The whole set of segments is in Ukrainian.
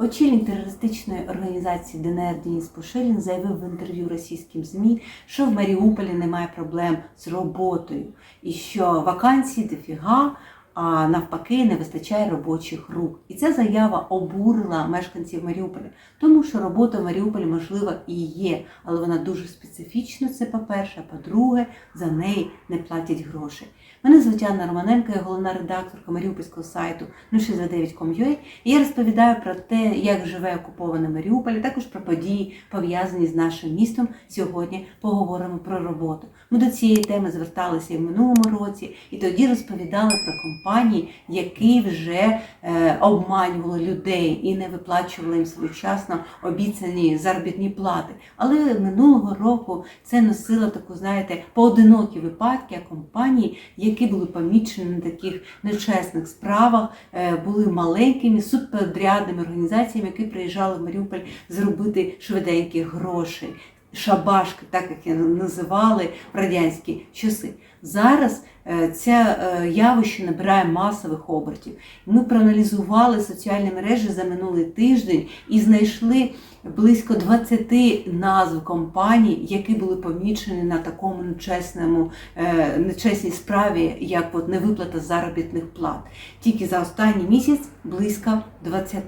Очільник терористичної організації ДНР Денис Пушилін заявив в інтерв'ю російським ЗМІ, що в Маріуполі немає проблем з роботою і що вакансій дофіга, а навпаки не вистачає робочих рук. І ця заява обурила мешканців Маріуполя, тому що робота в Маріуполі можлива і є, але вона дуже специфічна. Це по-перше, по-друге, за неї не платять грошей. Мене звуть Анна Романенко, я головна редакторка маріупольського сайту 069.com.ua і я розповідаю про те, як живе окупований Маріуполь, а також про події, пов'язані з нашим містом. Сьогодні поговоримо про роботу. Ми до цієї теми зверталися і в минулому році, і тоді розповідали про компанії, які вже е, обманювали людей і не виплачували їм своєчасно обіцяні заробітні плати. Але минулого року це носило таку, знаєте, поодинокі випадки, а компанії, які були помічені на таких нечесних справах, е, були маленькими субподрядними організаціями, які приїжджали в Маріуполь зробити швиденьких грошей. Шабашки, так як їх називали в радянські часи. Зараз це е, явище набирає масових обертів. Ми проаналізували соціальні мережі за минулий тиждень і знайшли близько 20 назв компаній, які були помічені на такому нечесному, е, нечесній справі, як от невиплата заробітних плат. Тільки за останній місяць близько 20.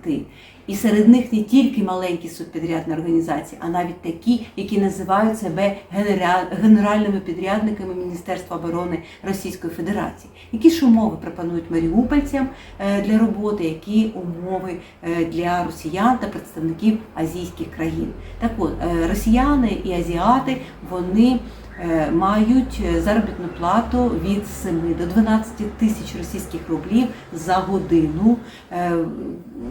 І серед них не тільки маленькі субпідрядні організації, а навіть такі, які називають себе генераль- генеральними підрядниками Міністерства оборони Російської Федерації. Які ж умови пропонують маріупольцям е, для роботи, які умови е, для росіян та представників азійських країн? Так от, е, росіяни і азіати вони мають е, заробітну плату від 7 до 12 тисяч російських рублів за годину, е,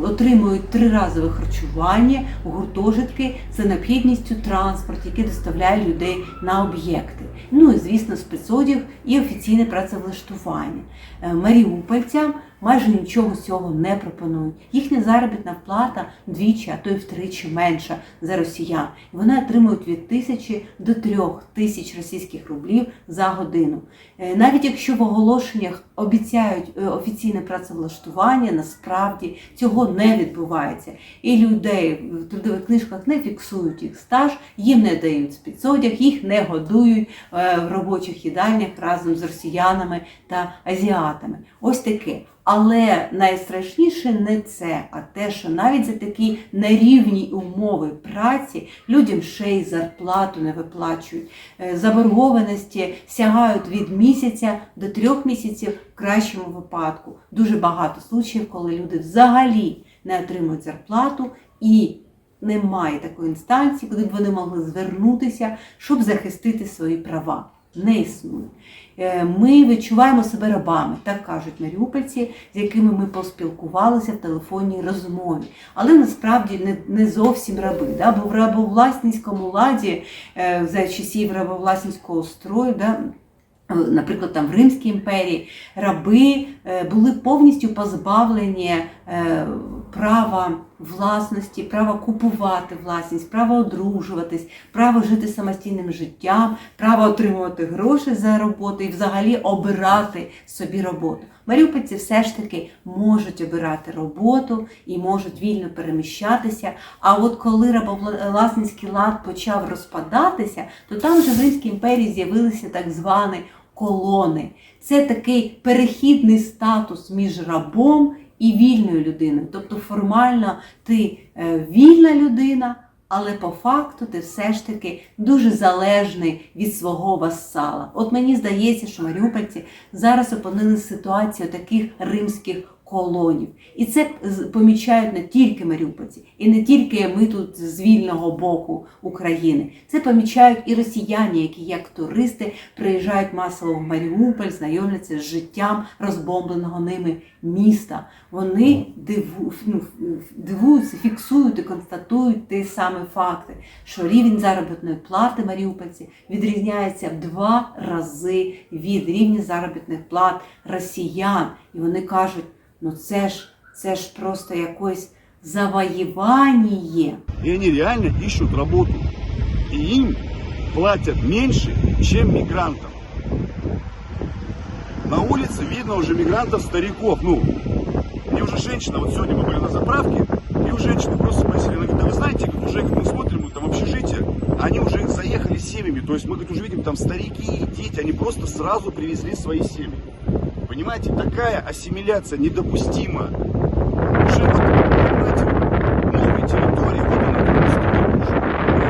отримують триразове харчування, гуртожитки за необхідністю транспорт, який доставляє людей на об'єкти. Ну і звісно, спецодяг і офіційне працевлаштування. Е, Маріупольцям майже нічого з цього не пропонують. Їхня заробітна плата двічі, а то й втричі менша за росіян. І вони отримують від тисячі до трьох тисяч російських рублів за годину. Е, Навіть якщо в оголошеннях обіцяють е, офіційне працевлаштування, насправді цього не відбувається. І людей в трудових книжках не фіксують їх стаж, їм не дають спецодяг, їх не годують е, в робочих їдальнях разом з росіянами та азіатами. Ось таке. Але найстрашніше не це, а те, що навіть за такі нерівні умови праці людям ще й зарплату не виплачують. Е, Заборгованості сягають від місяця до трьох місяців в кращому випадку. Дуже багато случаїв, коли люди взагалі не отримують зарплату і немає такої інстанції, куди б вони могли звернутися, щоб захистити свої права. Не існує. Е, Ми відчуваємо себе рабами, так кажуть маріупольці, з якими ми поспілкувалися в телефонній розмові. Але насправді не, не зовсім раби. Да? Бо в рабовласницькому ладі е, за часів рабовласницького строю, да, наприклад, там в Римській імперії раби е, були повністю позбавлені права власності, права купувати власність, права одружуватись, право жити самостійним життям, право отримувати гроші за роботу і взагалі обирати собі роботу. Маріупольці все ж таки можуть обирати роботу і можуть вільно переміщатися. А от коли рабовласницький лад почав розпадатися, то там вже в Римській імперії з'явилися так звані колони. Це такий перехідний статус між рабом і вільною людиною. Тобто формально ти е, вільна людина, але по факту ти все ж таки дуже залежний від свого вассала. От мені здається, що маріупольці зараз опинилися в ситуації таких римських колонів. І це помічають не тільки маріупольці, і не тільки ми тут з вільного боку України. Це помічають і росіяни, які як туристи приїжджають масово в Маріуполь, знайомляться з життям розбомбленого ними міста. Вони диву, ну, дивуються, фіксують і констатують ті самі факти, що рівень заробітної плати маріупольці відрізняється в два рази від рівня заробітних плат росіян. І вони кажуть, ну це ж це ж просто якось завоювання. И они реально ищут работу. И им платят меньше, чем мигрантам. На улице видно уже мигрантов, стариков. Ну, и уже женщина, вот сегодня мы были на заправке, И у женщины просто спросили, она говорит, да вы знаете, говорит, уже говорит, мы смотрим, вот там общежитие, они уже заехали с семьями, то есть мы говорит, уже видим там старики и дети, они просто сразу привезли свои семьи. Понимаете, такая ассимиляция недопустима. Уже понимаете, новые территории, мир уже.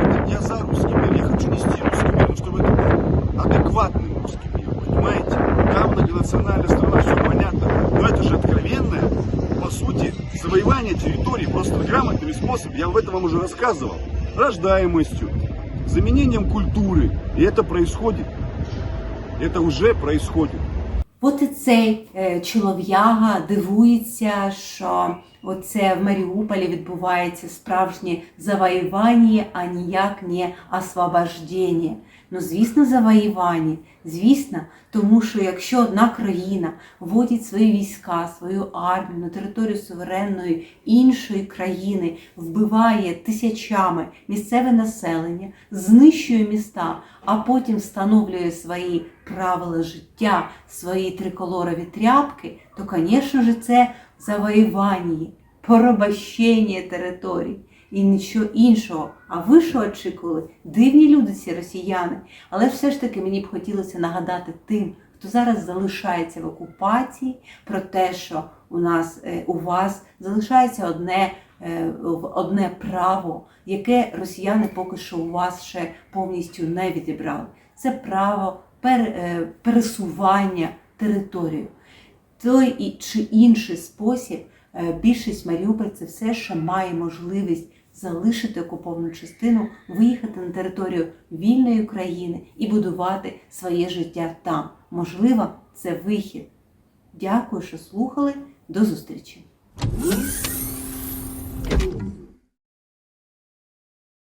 Это Я за русский мир, я хочу нести русский мир, чтобы это был адекватный русский мир, понимаете? Там многонациональная страна, все понятно, но это же откровенное, по сути, завоевание территории просто грамотными способами, я об этом вам уже рассказывал, рождаемостью, заменением культуры, и это происходит, это уже происходит. От і цей е, чолов'яга дивується, що оце в Маріуполі відбувається справжнє завоювання, а ніяк не освобождення. Ну, звісно, завоювання, звісно, тому що якщо одна країна вводить свої війська, свою армію на територію суверенної іншої країни, вбиває тисячами місцеве населення, знищує міста, а потім встановлює свої правила життя, свої триколорові тряпки, то, звісно ж, це завоювання, порабощення територій і нічого іншого. А ви що очікували? Дивні люди ці росіяни. Але все ж таки мені б хотілося нагадати тим, хто зараз залишається в окупації, про те, що у нас е, у вас залишається одне, е, одне право, яке росіяни поки що у вас ще повністю не відібрали. Це право е, пересування територію. Той і чи інший спосіб більшість маріупольців все ще має можливість залишити окуповану частину, виїхати на територію вільної країни і будувати своє життя там. Можливо, це вихід. Дякую, що слухали. До зустрічі!